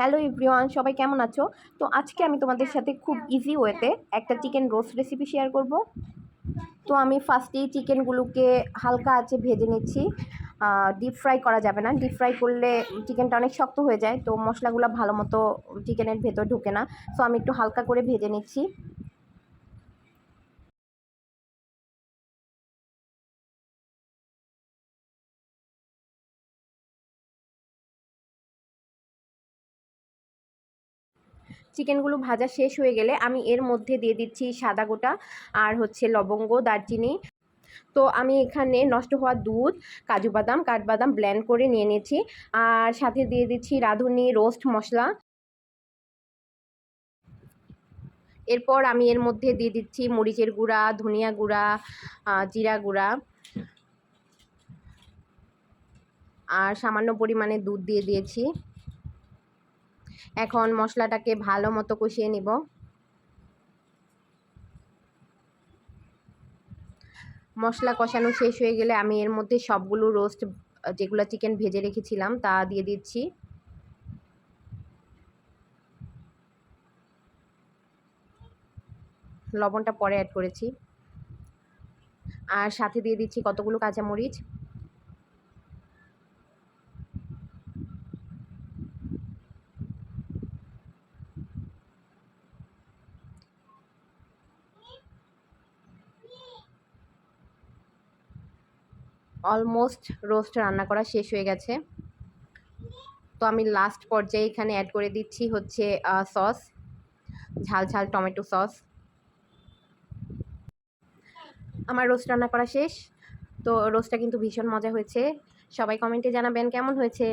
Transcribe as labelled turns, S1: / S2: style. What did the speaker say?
S1: Hello everyone সবাই কেমন আছো? তো আজকে আমি তোমাদের সাথে খুব ইজি ওয়েতে একটা চিকেন রোস্ট রেসিপি শেয়ার করব। তো আমি ফার্স্টেই চিকেনগুলোকে হালকা আছে ভেজে নিচ্ছি। ডিপ ফ্রাই করা যাবে না। ডিপ ফ্রাই করলে চিকেনটা অনেক শক্ত হয়ে যায়, তো মশলাগুলো ভালো মতো চিকেনের ভেতর ঢুকে না। সো আমি একটু হালকা করে ভেজে নিচ্ছি। চিকেনগুলো ভাজা শেষ হয়ে গেলে আমি এর মধ্যে দিয়ে দিচ্ছি সাদা গোটা আর হচ্ছে লবঙ্গ, দারচিনি। তো আমি এখানে নষ্ট হওয়া দুধ, কাজু বাদাম, কাঠবাদাম ব্ল্যান্ড করে নিয়ে নিয়েছি। আর সাথে দিয়ে দিচ্ছি রাঁধুনি রোস্ট মশলা। এরপর আমি এর মধ্যে দিয়ে দিচ্ছি মরিচের গুঁড়া, ধনিয়া গুঁড়া জিরা গুঁড়া। আর সামান্য পরিমাণে দুধ দিয়ে দিয়েছি। এখন মশলাটাকে ভালো মতো কষিয়ে নিব। মশলা কষানো শেষ হয়ে গেলে আমি এর মধ্যে সবগুলো রোস্ট, যেগুলো চিকেন ভেজে রেখেছিলাম, তা দিয়ে দিচ্ছি। লবণটা পরে অ্যাড করেছি। আর সাথে দিয়ে দিচ্ছি কতগুলো কাঁচামরিচ। অলমোস্ট রোস্ট রান্না করা শেষ হয়ে গেছে। তো আমি লাস্ট পর্যায়ে এখানে অ্যাড করে দিচ্ছি হচ্ছে সস ঝাল ঝাল টমেটো সস আমার রোস্ট রান্না করা শেষ। তো রোস্টটা কিন্তু ভীষণ মজা হয়েছে। সবাই কমেন্টে জানাবেন কেমন হয়েছে?